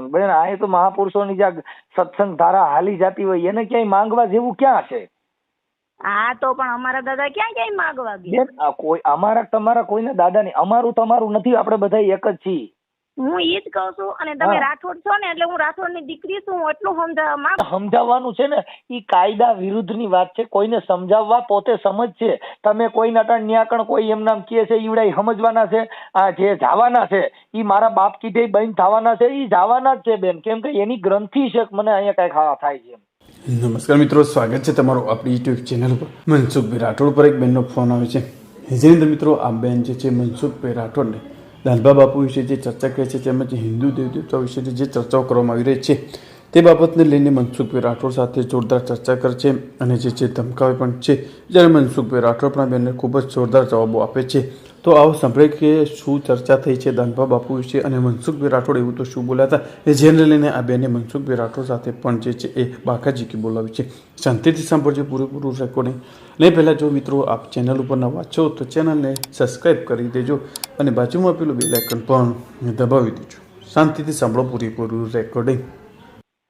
બેન આ તો મહાપુરુષોની જે સત્સંગ ધારા હાલી જતી હોય એને ક્યાંય માંગવા જેવું ક્યાં છે? હા તો પણ અમારા દાદા ક્યાં ક્યાંય માંગવા ગયા? કોઈ અમારા તમારા કોઈને દાદા નહીં અમારું તમારું નથી આપણે બધા એક જ છીએ. હું ઈ જ કહું છું અને તમે રાઠોડ છો ને એટલે હું રાઠોડની દીકરી છું હું એટલું સમજાવવા માંગુ સમજાવવાનું છે ને એ કાયદા વિરુદ્ધની વાત છે કોઈને સમજાવવા પોતે સમજ છે તમે કોઈ નટણ ન્યાકણ કોઈ એમ નામ કહે છે ઈવડા સમજવાના છે આ જે જવાના છે એ મારા બાપ કીધે બહેન થવાના છે એ જવાના જ છે બેન. કેમ કે એની ગ્રંથિ છે મને અહીંયા કઈ ખાવા થાય છે નમસ્કાર મિત્રો સ્વાગત છે તમારું આપણી યુટ્યુબ ચેનલ પર મનસુખભાઈ રાઠોડ પર એક બેનનો ફોન આવે છે. જેની અંદર મિત્રો આ બેન જે છે મનસુખભાઈ રાઠોડને દાનભા બાપુ વિશે જે ચર્ચા કરે છે તેમજ હિન્દુ દેવદેવતા વિશે જે ચર્ચાઓ કરવામાં આવી રહી છે તે બાબતને લઈને મનસુખભાઈ રાઠોડ સાથે જોરદાર ચર્ચા કરે છે અને જે છે ધમકાવે પણ છે જ્યારે મનસુખભાઈ રાઠોડ પણ બેનને ખૂબ જ જોરદાર જવાબો આપે છે તો આવો સાંભળે કે શું ચર્ચા થઈ છે દાનભા બાપુ વિશે અને મનસુખભાઈ રાઠોડ એવું તો શું બોલ્યા હતા એ જેને લઈને આ બેને મનસુખભાઈ રાઠોડ સાથે પણ જે છે એ બાકાજી કે બોલાવી છે. શાંતિથી સાંભળજો પૂરેપૂરું રેકોર્ડિંગ ને પહેલાં જો મિત્રો આપ ચેનલ ઉપર નવા છો તો ચેનલને સબસ્ક્રાઈબ કરી દેજો અને બાજુમાં પેલું બેલાઇકન પણ દબાવી દેજો. શાંતિથી સાંભળો પૂરેપૂરું રેકોર્ડિંગ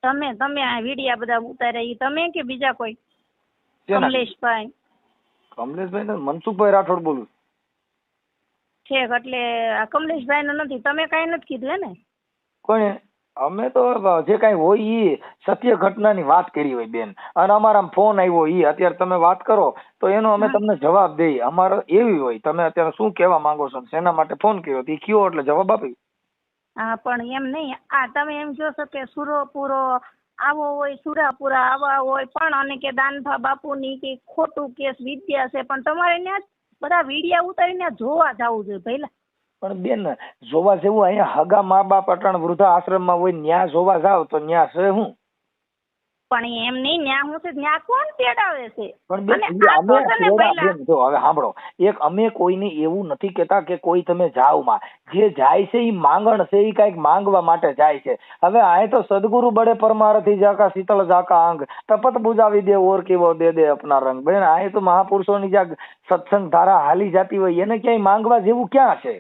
તમે તમે આ વિડિયા બધા ઉતાર્યા તમે કે બીજા કોઈ? કમલેશભાઈ. કમલેશભાઈ મનસુખભાઈ રાઠોડ બોલું છેક એટલે આ કમલેશભાઈ નું નથી. તમે કઈ નથી કીધું હે ને? કોણે અમે તો જે કાંઈ હોય ઈ સત્ય ઘટનાની વાત કરી હોય બેન. અને અમારા ફોન આવ્યો ઈ અત્યારે તમે વાત કરો તો એનો અમે તમને જવાબ દઈએ અમારો એવી હોય તમે અત્યારે શું કહેવા માંગો છો? શેના માટે ફોન કર્યો? ઈ કયો એટલે જવાબ આપી. હા પણ એમ નહીં. આ તમે એમ કહો છો કે સુરો પૂરો આવો હોય સુરાપુરા આવા હોય પણ અને કે દાનભા બાપુની કે ખોટું કેસ વિદ્યા છે. પણ તમારે ત્યાં બધા વિડિયા ઉતારીને જોવા જવું જોઈએ પહેલા પણ બેન, જોવા જેવું અહીંયા હગા મા બાપ અટાણ વૃદ્ધા આશ્રમમાં હોય ન્યા જોવા જાવ તો ન્યા છે હું? પણ એમ નહીં ન્યા હું છે ન્યા કોણ તેડાવે છે? જો હવે સાંભળો. એક અમે કોઈને એવું નથી કહેતા કે કોઈ તમે જાઓ માં. જે જાય છે એ માંગણ છે એ કંઈક માંગવા માટે જાય છે. હવે આ તો સદગુરુ બળે પરમારથી જાકા શીતળ જાકા અંગ તપત બુજાવી દે ઓર કેવો દે દે અપના રંગ. બેન આ તો મહાપુરુષોની જ્યાં સત્સંગ ધારા હાલી જતી હોય એને ક્યાંય માંગવા જેવું ક્યાં છે?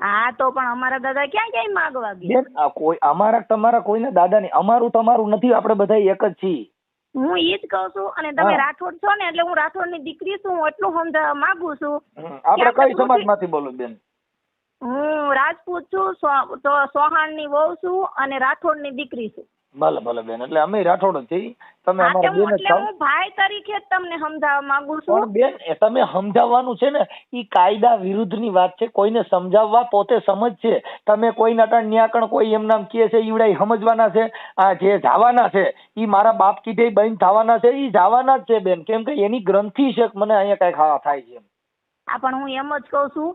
હા તો પણ અમારા દાદા ક્યાં ક્યાંય માગવા ગયા? બેન આ કોઈ અમારા તમારા કોઈને દાદા નહીં અમારું તમારું નથી આપણે બધા એક જ છીએ. હું એ જ કહું છું અને તમે રાઠોડ છો ને એટલે હું રાઠોડની દીકરી છું હું એટલું સમજાવવા માંગુ છું. આપણે કઈ સમાજમાંથી બોલું બેન? હું રાજપૂત છું સો- સોહાણની વહુ છું અને રાઠોડની દીકરી છું. ભલે ભલે બેન એટલે અમે રાઠોડ જ તમે હા, અમારા હું બેન જ થાવ હું ભાઈ તરીકે જ તમને સમજાવવા માંગુ પણ બેન એ તમે સમજાવવાનું છે ને ઈ કાયદા વિરુદ્ધની વાત છે કોઈને સમજાવવા પોતે સમજ છે. તમે કોઈ નટણ ન્યાકણ કોઈ એમ નામ કહે છે ઈવડા ઈ સમજવાના છે આ જે જાવાના છે ઈ મારા બાપ કીધે બહેન થવાના છે ઈ જાવાના જ છે બેન. કેમ કે એની ગ્રંથિ છે કે મને અહીંયા કઈ ખાવા થાય છે. આ પણ હું એમ જ કહું છું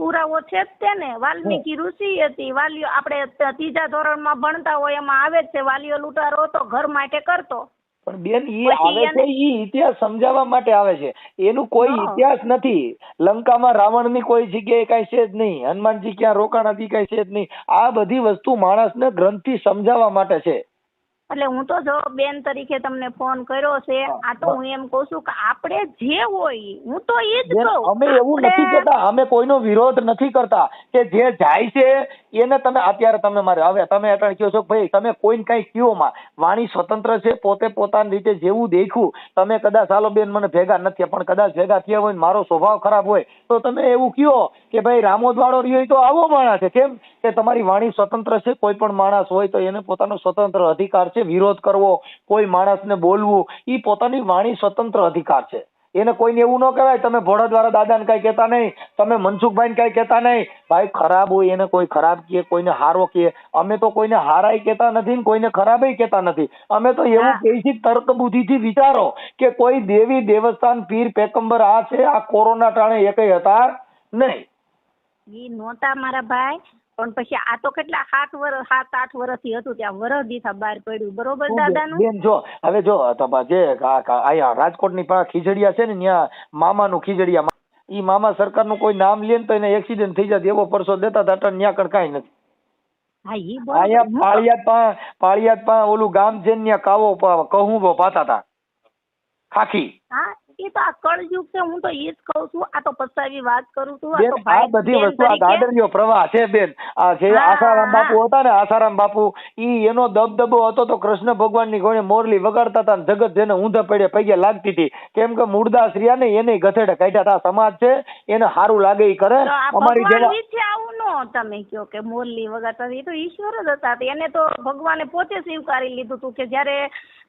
પુરાવો છે જ તે ને વાલ્મીકી ઋષિ હતી. વાલીઓ આપણે ત્રીજા ધોરણમાં ભણતા હોય એમાં આવે જ છે. વાલીઓ લૂંટારો હતો ઘર માટે કરતો. પણ બેન ઈ આવે છે ઈ ઇતિહાસ સમજાવવા માટે આવે છે. એનું કોઈ ઇતિહાસ નથી. લંકામાં રાવણની કોઈ જગ્યાએ કઈ છે જ નહીં. હનુમાનજી ક્યાં રોકાણ હતી કઈ છે જ નહીં. આ બધી વસ્તુ માણસને ગ્રંથિ સમજાવવા માટે છે. એટલે હું તો જો બેન તરીકે તમને ફોન કર્યો છે આ તો હું. એમ કહું છું કે આપણે જે હોય હું તો એ જ કહું. અમે એવું નથી કહેતા અમે કોઈનો વિરોધ નથી કરતા કે જે જાય છે એને તમે અત્યારે તમે મારે હવે તમે અટાણે કહો છો ભાઈ તમે કોઈને કઈ કયો માં વાણી સ્વતંત્ર છે પોતે પોતાની રીતે જેવું દેખ્યું. તમે કદાચ હાલો બેન મને ભેગા નથી પણ કદાચ ભેગા થયા હોય મારો સ્વભાવ ખરાબ હોય તો તમે એવું કયો કે ભાઈ રામોદ વાળો રહ્યો તો આવો માણસ છે કેમ? કે તમારી વાણી સ્વતંત્ર છે કોઈ પણ માણસ હોય તો એને પોતાનો સ્વતંત્ર અધિકાર છે વિરોધ કરવો કોઈ માણસને બોલવું એ પોતાની વાણી સ્વતંત્ર અધિકાર છે. એને કોઈને એવું ન કહેવાય તમે ભોળાદ્વારા દાદાને કઈ કહેતા નહીં તમે મનસુખભાઈને કઈ કહેતા નહીં ભાઈ ખરાબ હોય એને કોઈ ખરાબ કહે કોઈને હારો કહે અમે તો કોઈને હારાય કહેતા નથી ને કોઈને ખરાબય કહેતા નથી. અમે તો એવું. કહીએ છીએ તર્ક બુદ્ધિથી વિચારો કે કોઈ દેવી દેવસ્થાન પીર પેકંબર આ છે આ કોરોના ટાણે એકય હતા નહીં. ઈ નહોતા મારા ભાઈ. પણ પછી આ તો કેટલા સાત વર્ષ સાત આઠ વર્ષથી હતું ત્યાં વરસ દીથા બહાર પડ્યું. બરોબર દાદાનું? બેન જો હવે જો જે અહીંયા રાજકોટની પાસે ખીજડીયા છે ને ત્યાં મામાનું ખીજડીયા ઈ મામા સરકારનું કોઈ નામ લે ને તો એને એક્સિડન્ટ થઈ જાય એવો પરસો દેતા હતા અટાણે ન્યા કણ કાંઈ નથી. અહીંયા પાળિયાદ પા પાળિયાદ પા ઓલું ગામ છે ને ન્યા કાવો કહું પાતા હતા ખાખી. હા એ તો આ કળયુગ છે હું તો એ જ કહું છું. આ તો પસ્તાવી વાત કરું છું. આ તો આ બધી વસ્તુ આ ગાડરિયો પ્રવાહ છે બેન. આ જે આસારામ બાપુ હતા ને આસારામ બાપુ ઈ એનો દબદબો હતો તો કૃષ્ણ ભગવાનની ગોણે મોરલી વગાડતા હતા ને જગત જેને ઊંધા પડે પગે લાગતી હતી. કેમ કે મૂળદાસ રહ્યા ને એને ગથેડે કાઢ્યા હતા. સમાજ છે એને સારું લાગે ઈ કરે. અમારી જેવા આવું નો તમે કયો કે મોરલી વગાડતા એ તો ઈશ્વર જ હતા. એને તો ભગવાને પોતે સ્વીકારી લીધું હતું કે જ્યારે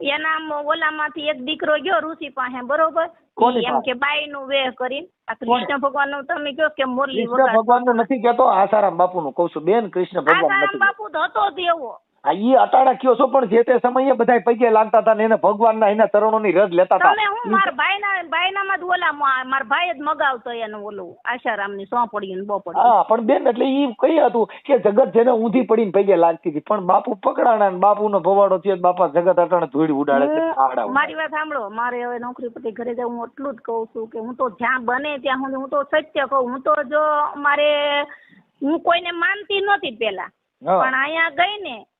એના ઓલા ઓલામાંથી એક દીકરો ગયો ઋષિ પાસે બરોબર? એમ કે બાઈ નું વેહ કરીને. આ કૃષ્ણ ભગવાનનું તમે કયો કે મોરલી કૃષ્ણ ભગવાનનું નથી કેતો આસારામ બાપુ નું કઉ છું. બેન કૃષ્ણ ભગવાન આસારામ બાપુ તો હતો જ એવો. હા ઈ અટાણા કયો છો પણ જે તે સમયે બધા પગે લાગતા હતા ને એને ભગવાનના એના ચરણોની રજ લેતા હતા તમે હું મારા ભાઈના ભાઈનામાં જ ઓલા માર ભાઈ જ મગાવતો એનું ઓલું આશારામની સોંપડી ને બોપડી. હા પણ બેન એટલે ઈ કઈ હતું કે જગત જેને ઊંધી પડીને પગે લાગતી હતી. પણ બાપુ પકડાણા ને બાપુનો ભવાડો થયો બાપા જગત અટાણે ધૂળ ઉડાડે છે. મારી વાત સાંભળો. મારે હવે નોકરી પરથી ઘરે જવું હું એટલું જ કહું છું કે હું તો જ્યાં બને ત્યાં હું તો સત્ય કહું. હું તો જો મારે હું કોઈને માનતી નહોતી પેલા પણ અહીંયા ગઈ ને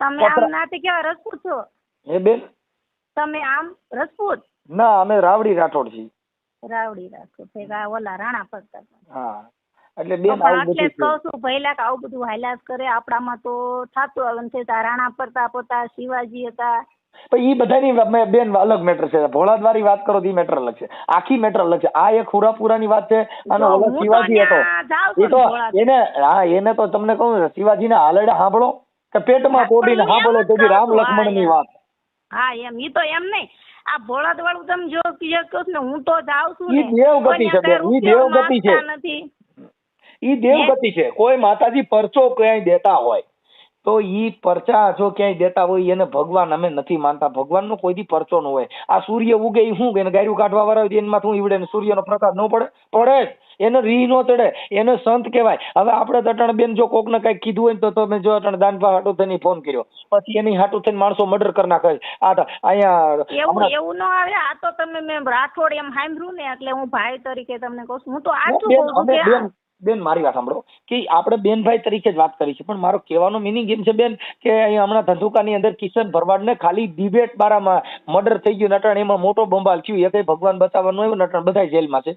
તમે આમ નાતે કેવા રજપૂત છો? એ બેન? તમે આમ રજપૂત ના અમે રાવડી રાઠોડ છીએ. રાવડી રાખો ભેગા ઓલા રાણા પડતા હા એટલે બેન આવું એટલે બધું કહું છું. ભઈલા કે આવું બધું હાલ્યા કરે આપણામાં તો થાતું આવે છે રાણા પ્રતાપ હતા શિવાજી હતા. પણ એ બધાની બેન અલગ મેટર છે. ભોળાદવારી વાત કરો તો મેટર અલગ છે. આખી મેટર અલગ છે. આ એક હુરાપુરાની વાત છે અને ઓલો શિવાજી હતો. છું એ તો એને હા એને તો તમને કહું શિવાજીના હાલડા સાંભળો. કે પેટમાં હા, પોડીને પણ સાંભળો એમ જ તો બી રામ લક્ષ્મણની લક્ષ્મણની વાત હા એમ. ઈ તો એમ નહીં. આ ભોળાદ વાળું તમે જો કહો ને હું તો જાઉં છું ઈ દેવગતિ છે બેન, ઈ દેવગતિ છે. નથી. ઈ દેવગતિ છે. કોઈ માતાજી પરચો ક્યાંય દેતા હોય. તો ઈ પરચા જો ક્યાંય દેતા હોય એને ભગવાન અમે નથી માનતા. ભગવાનનો કોઈ દી પરચો ન હોય. આ સૂર્ય ઉગે એ શું એને ગાયું કાઢવા વાળા હોય એમાં શું ઈવડે સૂર્યનો પ્રકાશ ન પડે? પડે જ. એને રી નો ચડે. એને સંત કહેવાય. હવે આપણે તો અટાણે બેન જો કોકને કઈ કીધું હોય તો તમે જો અટણ દાનપા હાટુ થઈને ફોન કર્યો. પછી એની હાટુ થઈને માણસો મર્ડર કરી નાખે. આ અહીંયા એવું એવું ન આવે. આ તો તમે મેં રાઠોડ એમ સાંભળ્યું ને એટલે હું ભાઈ તરીકે તમને કહું છું. હું તો આ કહું છું અમે કે બેન, મારી વાત સાંભળો. કે આપણે બેનભાઈ તરીકે જ વાત કરી છે, પણ મારો કહેવાનો મિનિંગ એમ છે બેન, કે અહીંયા હમણાં ધંધુકાની અંદર કિશન ભરવાડને ખાલી ડિબેટ બારામાં મર્ડર થઈ ગયું, નટણ, એમાં મોટો બંબાલ થયું, એ કઈ ભગવાન બતાવવાનું આવ્યું, નટણ બધા જેલમાં છે.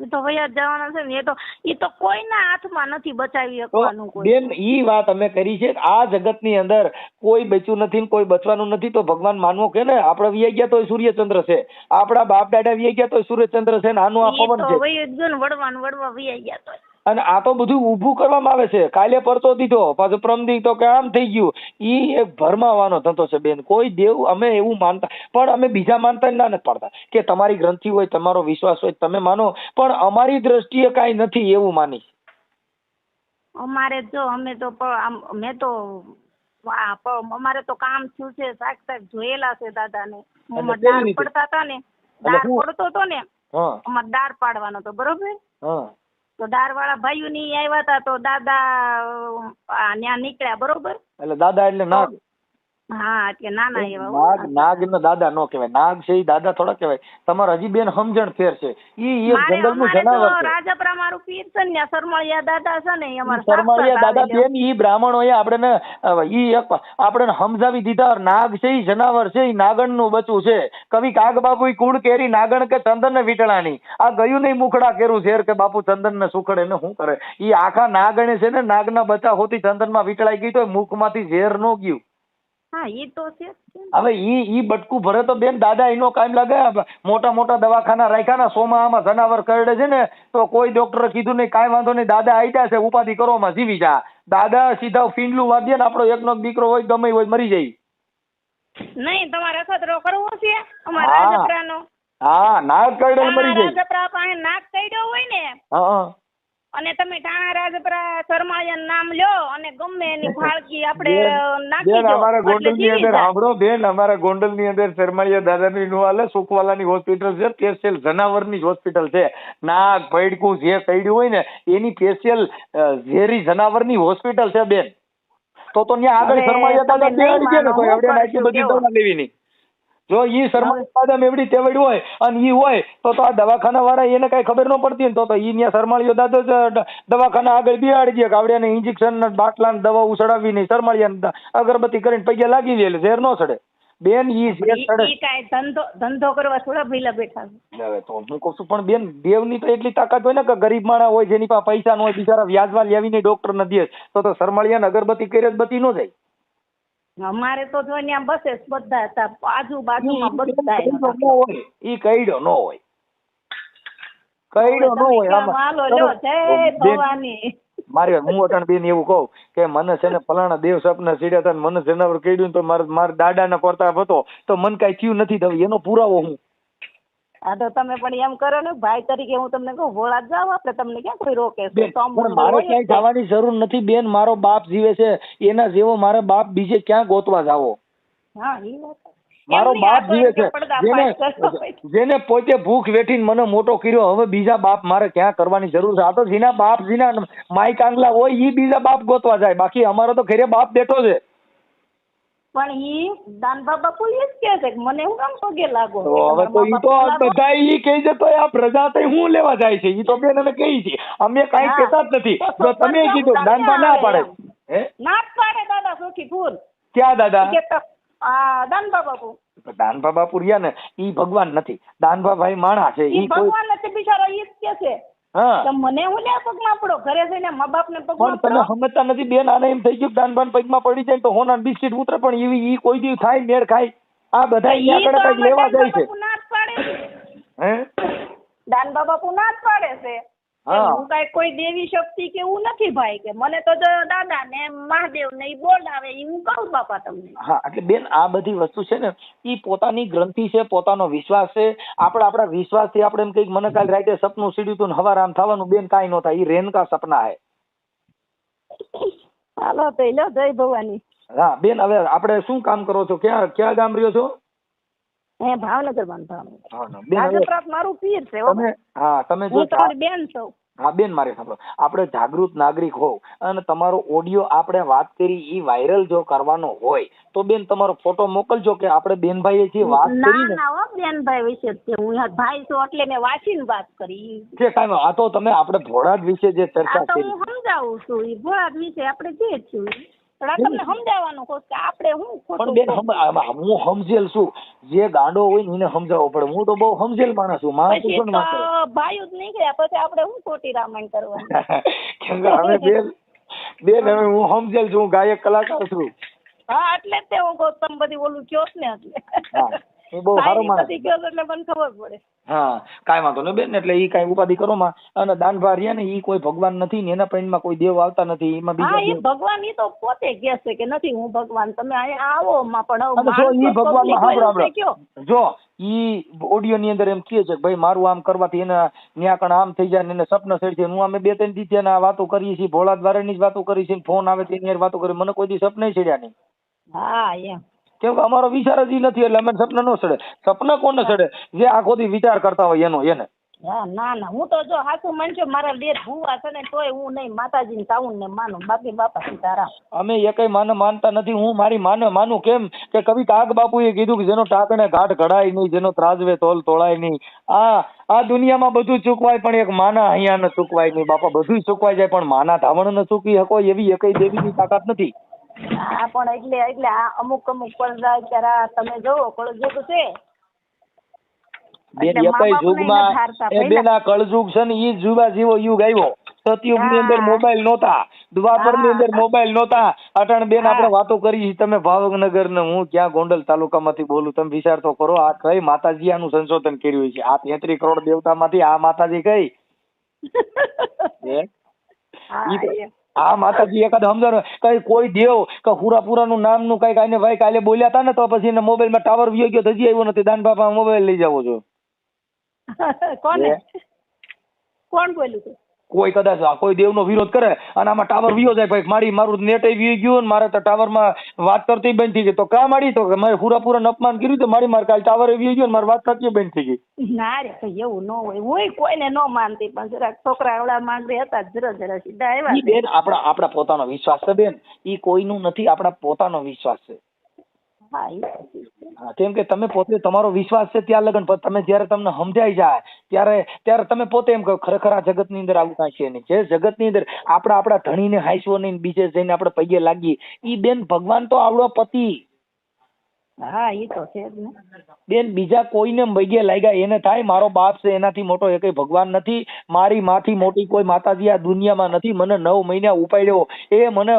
તો વયા જવાના છે ને એ તો એ તો કોઈના હાથમાં નથી બચાવી શકવાનું કોઈ. બેન ઈ વાત અમે કરી છે આ જગતની અંદર કોઈ બચ્યું નથી ને કોઈ બચવાનું નથી તો ભગવાન માનવો કે ને આપણે વિયા ગયા તો સૂર્યચંદ્ર છે. આપણા બાપ દાદા વિયા ગયા તો સૂર્યચંદ્ર છે ને આનું આ પવન છે. વહી જ ગયું ને વળવા ને વળવા ગયા તો અને આ તો બધું ઊભું કરવામાં આવે છે. કાલે પરતો દીધો પાછો પ્રમદી તો કે આમ થઈ ગયું. એ એક ભરમાવાનો ધંધો છે બેન. કોઈ દેવ અમે એવું માનતા પણ અમે બીજા માનતા ના નથી પાડતા. કે તમારી ગ્રંથિ હોય તમારો વિશ્વાસ હોય તમે માનો. પણ અમારી દ્રષ્ટિએ કાંઈ નથી એવું માની. અમારે જો અમે તો મેં તો અમારે તો કામ થયું છે. શાક શાક જોયેલા છે દાદાને. અમારે દાળ પડતા હતા ને. દાળ પડતો હતો ને અમારે દાળ પાડવાનો તો બરોબર? હા. તો દારવાળા ભાઈઓ ની આવ્યા હતા તો દાદા ન્યા નીકળ્યા, બરોબર? એટલે દાદા એટલે નાગ હા એવા નાગ નાગ ને દાદા નો કહેવાય. નાગ છે દાદા થોડા કહેવાય. તમારે હજી બેન સમજણ ફેર છે. ઈ એક જંગલનું જનાવર છે. રાજપરા મારું પીર છે ને સરમળિયા દાદા છે ને અમારા સરમાળિયા દાદા બેન ઈ બ્રાહ્મણોએ આપણને અ, ઈ એક આપણે સમજાવી દીધા. નાગ છે ઈ જનાવર છે ઈ નાગણનું બચ્ચું છે. કવિ કાગ બાપુ ઈ કુળ કેરી નાગણ કે ચંદન ને વીટળાની આ ગયું નહીં મુખડા કેરું ઝેર કે બાપુ ચંદન ને સુખડે ને શું કરે? ઈ આખા નાગણે છે ને નાગના બચ્ચા હોતી ચંદનમાં વીટળાઈ ગઈ તો મુખમાંથી ઝેર નો ગયું. હા ઈ તો છે હવે ઈ ઈ બટકું ભરે તો બેન દાદા એનો કાયમ લાગે. મોટા મોટા દવાખાના રાખ્યા ને સોમાં આમાં જનાવર કરડે છે ને તો કોઈ ડોક્ટરે કીધું નહીં કાંઈ વાંધો નહીં દાદા આવ્યા છે ઉપાધિ કરવામાં જીવી જા. દાદા સીધા ફીંડલું વાદ્ય ને આપણો એકનો એક દીકરો હોય ગમે હોય મરી જાય. નહીં તમારે અખતરો કરવો છે? અમારા હા. રાજપરાનો. હા નાગ કરડે મરી જાય. રાજપરા પાસે નાક કઈડ્યો હોય ને હા. અને તમે ટાણા રાજપરા શર્માળિયાનું નામ લ્યો અને ગમે એની ફાળકી આપણે નાખી બેન દો અમારા ગોંડલની અંદર. સાંભળો બેન અમારા ગોંડલની અંદર શરમાળિયા દાદાની નું હાલે સુખવાલાની હોસ્પિટલ છે સ્પેશિયલ જનાવરની જ હોસ્પિટલ છે નાગ ભૈડકું જે કઈડ્યું હોય ને એની સ્પેશિયલ ઝેરી જનાવરની હોસ્પિટલ છે બેન તો તો ત્યાં આગળ હવે દાદા નહીં ને તો એવડે આટલી બધી? દવા લેવી નહીં જો ઈ શરમાળિયા દાદા એવડી તેવડ હોય અને ઈ હોય તો તો આ દવાખાના વાળા એને કઈ ખબર ન પડતી ને તો તો ઈ ત્યાં શરમાળિયો દાદો દવાખાના આગળ બિહાડી દે કે આવડે ઇન્જેક્શન ને બાટલા ને દવા ઉસડાવી નહીં શરમાળિયા અગરબત્તી કરીને પગે લાગી દે એટલે ઝેર ન સડે બેન ઈ ઝેર સડે ધંધો ધંધો કરવા થોડા ભીલા બેઠા હવે તો હું કહું છું પણ બેન દેવની તો એટલી તાકાત હોય ને કે ગરીબ માણસ હોય જેની પાસે પૈસા ન હોય બિચારા વ્યાજમાં લેવીને ડોક્ટર નથી તો તો ને અગરબત્તી કરી જ બતી ન જાય. અમારે તો જો ત્યાં બસે બધા હતા આજુબાજુમાં બધા ઈ કઈડો નો હોય. કઈડો નો હોય. હાલો જય ભવાની. મારે હું અટાણ બેન એવું કહું કે મને છે ને ફલાણા દેવ સપના સીડ્યા હતા મને જનાવર ને તો મારા મારા દાદાના પ્રતાપ હતો તો મન કાંઈ થયું નથી થયું એનો પુરાવો હું. હા તો તમે પણ એમ કરો ને ભાઈ તરીકે હું તમને કહું ભોળા જાવ આપણે તમને ક્યાં કોઈ રોકે છે? તો પણ મારે ક્યાંય જવાની જરૂર નથી બેન મારો બાપ જીવે છે એના જેવો મારે બાપ બીજે ક્યાં ગોતવા જાવો? હા એ વાત મારો બાપ જીવે છે. જેને. જેને પોતે ભૂખ વેઠીને મને મોટો કર્યો હવે બીજા બાપ મારે ક્યાં કરવાની જરૂર છે? આ તો જેના બાપ જેના માય કાંગલા હોય ઈ બીજા બાપ ગોતવા જાય. બાકી અમારો તો ઘરે બાપ બેઠો છે. પણ ઈ દાનબા બાપુ જ કહે છે કે મને હું કામ પગે લાગો? તો હવે તો ઈ તો બધા ઈ કહે છે તો આ પ્રજા તો હું લેવા જાય છે? ઈ તો બેન અમે કહી છે. અમે કાંઈ કહેતા જ નથી. તો તમે કીધું દાન દાનબા ના પાડે. ના જ પાડે દાદા સુખી ફૂલ ક્યાં દાદા? કે તો આ દાન બાપુ દાનભા બાપુ રહ્યા ને ઈ ભગવાન નથી. દાનભા ભાઈ માણા છે. ઈ ઈ ભગવાન નથી બિચારો ઈ જ કે છે. મને હું લે પગમાં પડો? ઘરે જઈને મા બાપ ને પણ પગમાં પડો? સમજતા નથી બેન આને એમ થઈ ગયું કે દાનબાન પગમાં પડી જાય તો હોના બિસ્કિટ ઉતરે પણ એવી ઈ કોઈ દી થાય મેળ ખાય. આ બધા ઈ આગળ કંઈક લેવા જાય છે. હે? દાનબા બાપુ ના જ પાડે છે. હા. હું કઈ કોઈ દેવી શક્તિ કે એવું નથી ભાઈ કે મને તો દાદા ને મહાદેવ ને બોલાવે એ હું કહું બાપા તમને. હા એટલે બેન આ બધી વસ્તુ છે ને એ પોતાની ગ્રંથિ છે પોતાનો વિશ્વાસ છે. આપણે આપણા વિશ્વાસથી આપણે એમ કંઈક મને કાલ રાતે સપનું સીડ્યું હતું ને હવાર આમ થવાનું બેન કાંઈ ન થાય. ઈ રેનકા સપના હે હાલો તો લો જય ભવાની. હા બેન હવે આપણે શું કામ કરો છો? ક્યાં ક્યાં ગામ રહ્યો છો? હે ભાવનગરમાં ભાવનગર. હા બેન હવે રાજપ્રાત મારું પીર છે તમે હા તમે જો તમારી બેન છું. હા બેન મારે સાંભળો. આપણે જાગૃત નાગરિક હોવ અને તમારો ઓડિયો આપણે વાત કરી એ વાયરલ જો કરવાનો હોય તો બેન તમારો ફોટો મોકલજો કે આપણે બેનભાઈએ જે વાત કરી ના ને બેનભાઈ વિશે હું ભાઈ છું એટલે મેં વાંચીને વાત કરી. છે કાંઈ આ તો તમે આપણે ભોળાટ વિશે જે ચર્ચા કરી. હું સમજાવું છું. એ ભોળાટ વિશે આપણે જે છું. આ તમને સમજાવવાનું કહું કે આપણે હું પણ બેન હું સમજેલ છું. જે ગાંડો હોય ને એને સમજાવવો પડે હું તો બહુ સમજેલ માણસ છું. માણસ તો વાત જ નીકળ્યા પછી આપણે હું ખોટી રામાયણ કરવાનું? હવે બેન બેન હવે હું સમજેલ છું હું ગાયક કલાકાર છું. હા એટલે તે હું ગૌતમ તમે બધી ઓલું કયો ને એટલે. હા, બહુ સારો માણસ. બધી કયો એટલે મને ખબર પડે. હા કાંઈ વાંધો નહીં બેન એટલે ઈ કાંઈ ઉપાધિ કરો માં. અને દાનભા રહ્યા ને ઈ કોઈ ભગવાન નથી ને એના પૈણમાં કોઈ દેવ આવતા નથી એમાં હા બીજા એ ભગવાન ઈ તો પોતે કહે છે કે નથી હું ભગવાન તમે અહીંયા આવો માં પણ જો ઈ ભગવાન. જો ઈ ઓડિયો ની અંદર એમ કહે છે કે ભાઈ મારું આમ કરવાથી એને ન્યા કણ આમ થઈ જાય ને એને સપના સડી છે હું અમે બે ત્રણ દી ત્યાં વાતો કરીએ છીએ ભોળા દ્વારાની જ વાતો કરી છે ફોન આવે તેની વાતો કરી મને કોઈ દી સપના સડ્યા નહીં. હા એમ. કેમ કે અમારો વિચાર જ નથી એટલે અમે સપના નો સડે. સપના કોને સડે? જે આખો દી વિચાર કરતા હોય એનો એને. હા ના ના. હું તો જો હાસુ માનજો મારા બે ભૂવા છે ને તોય હું નહીં. માતાજીને તાવું ને માનું. બાકી બાપા સીતારામ. અમે એકેય માને માનતા નથી. હું મારી માને માનું કેમ કે કવિ કાગ બાપુએ કીધું કે જેનો ટાકણે ઘાટ ઘડાય નહીં જેનો ત્રાજવે તોલ તોળાય નહીં. આ આ દુનિયામાં બધું ચૂકવાય પણ એક માના અહીંયા ન ચૂકવાય નહીં. બાપા બધું ચૂકવાય જાય પણ માના ધાવણ ન ચૂકી શકો એવી એકેય દેવીની તાકાત નથી. હા પણ એટલે એટલે આ અમુક અમુક પડદા અત્યારે આ તમે જોવો કળજુગ છે. બેન મા યુગમાં એ બેના કળજુગ છે ને ઈ જુવા જેવો યુગ આવ્યો. સતયુગની અંદર મોબાઈલ નહોતા. દ્વાપરની અંદર મોબાઈલ નહોતા. અટણ બેન આપણે વાતો કરી. તમે ભાવનગર ને હું ક્યાં ગોંડલ તાલુકામાંથી બોલું તમે વિચાર તો કરો આ કઈ માતાજી આનું સંશોધન કર્યું છે? આ તેત્રી કરોડ દેવતામાંથી આ માતાજી કઈ. આ માતાજી એકાદ સમજો કઈ કોઈ દેવ કે હુરાપુરા નું નામનું કઈ આને ભાઈ કાલે બોલ્યા હતા ને તો પછી એને મોબાઈલમાં ટાવર વિયો ગયો હજી આવ્યો નથી. દાન બાપા મોબાઈલ લઈ જાવો છો. કોને? કોણ બોલ્યું કોઈ કદાચ કોઈ દેવનો વિરોધ કરે અને આમાં ટાવર વિયો જાય ભાઈ મારી મારું નેટ વી ગયું ને મારે તો ટાવરમાં વાત કરતી બંધ થઈ ગઈ. તો કા મારી તો કે મારે પૂરાપૂરા અપમાન કર્યું તો મારી મારે કાલ ટાવર વી ગયો મારી વાત કરતી બંધ થઈ ગઈ. ના રે ભાઈ એવું ન હોય. હું કોઈને ન માનતી પણ જરાક છોકરા આવડા માંગરે હતા જરા જરા સીધા આવ્યા બેન આપણા આપણા પોતાનો વિશ્વાસ છે બેન. એ કોઈનું નથી આપણા પોતાનો વિશ્વાસ છે. હા. કેમ કે તમે પોતે તમારો વિશ્વાસ છે ત્યાં લગન, પણ તમે જ્યારે તમને સમજાઈ જાય, ત્યારે ત્યારે તમે પોતે એમ કહો, ખરેખર આ જગતની અંદર આવું કાંઈ છે નહીં જે જગતની અંદર આપણા આપણા ધણીને હાંસવો નહીં બીજે જઈને આપણે પગે લાગીએ, ઈ બેન ભગવાન તો આવડો પતિ હા, એ તો છે જ ને. બેન, બીજા કોઈને પગે લાગ્યા એને થાય, મારો બાપ છે, એનાથી મોટો એ કઈ ભગવાન નથી, મારી માથી મોટી કોઈ માતાજી આ દુનિયામાં નથી, મને નવ મહિના ઉપાડ્યો, એ મને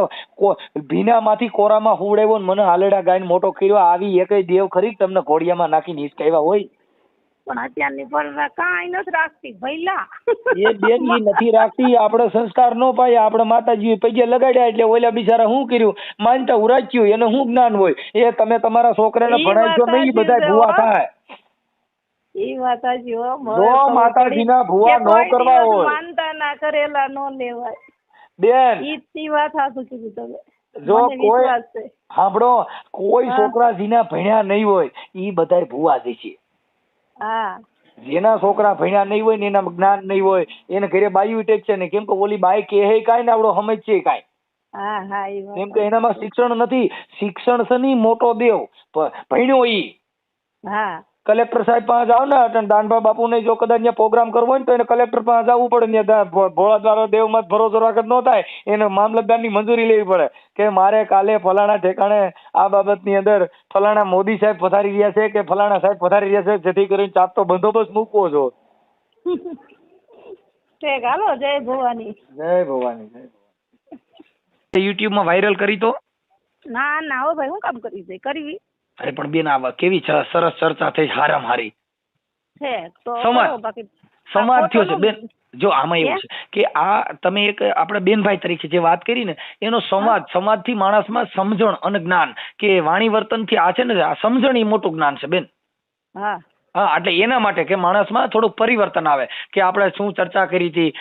ભીનામાંથી કોરામાં હુવડાવ્યો ને મને હાલેડા ગાઈને મોટો કર્યો, આવી એકેય દેવ ખરી તમને ઘોડિયામાં નાખીને હિસકાવ્યા હોય? પણ અત્યારની પરરા કાંઈ નથી રાખતી ભૈલા એ બેન ઈ નથી રાખતી આપણે સંસ્કાર નો પાય આપણે માતાજી પગે લગાડ્યા એટલે ઓલા બિચારા શું કર્યું? માનતા ઉરાચ્યું એને શું જ્ઞાન હોય? એ તમે તમારા છોકરાને ભણાવશો નહીં બધા ભૂવા થાય. એ માતાજી હો જો ખબર માતાજીના ભૂવા નો કોઈ કરવા હોય. માનતા ના કરેલા નો લેવાય. બેન. ઈ ઈ વાત સાચું કીધું તમે. જો કોઈ સાંભળો કોઈ છોકરા જેના ભણ્યા નહીં હોય ઈ બધાય ભૂવા દે છે. હા. જેના છોકરા ભણ્યા નહીં હોય ને એના જ્ઞાન નહીં હોય એને ઘરે બાયું ટેક છે ને. કેમ કે ઓલી બાઈ હે કાંઈ ને આપડો સમજ છે કાંઈ. કેમ કે એનામાં શિક્ષણ નથી. શિક્ષણ છે નહીં મોટો દેવ. ભણ્યો ઈ. હા. કલેક્ટર સાહેબ પાસે જાવ ને એટલે દાનભા બાપુને જો કદાચ અહીંયા પ્રોગ્રામ કરવો હોય ને તો એને કલેક્ટર પાસે જવું પડે ત્યાં ભોળા દ્વારા દેવમાં ભરોસો રાખત ન થાય. એને મામલતદારની મંજૂરી લેવી પડે કે મારે કાલે ફલાણા ઠેકાણે આ બાબતની અંદર ફલાણા મોદી સાહેબ પધારી રહ્યા છે કે ફલાણા સાહેબ પધારી રહ્યા છે જેથી કરીને ચાપતો બંદોબસ્ત મૂકવો છો. યુટ્યુબ હાલો જય ભવાની. જય ભવાની જય યુટ્યુબમાં વાયરલ કરી તો? ના ના હો ભાઈ હું કામ કરી છે? કરવી? અરે પણ બેન આ કેવી સરસ ચર્ચા થઈ હારામ હારી છે તો સમાજ. સમાજ થયો છે. બેન જો આમાં એવું છે કે આ તમે એક આપણે બેનભાઈ તરીકે જે વાત કરી ને એનો સંવાદ માણસ માણસમાં સમજણ અને જ્ઞાન કે વાણી વર્તનથી આ છે ને આ સમજણ એ મોટું જ્ઞાન છે બેન. હા. હા એટલે એના માટે કે માણસમાં થોડુંક પરિવર્તન આવે કે આપણે શું ચર્ચા કરી હતી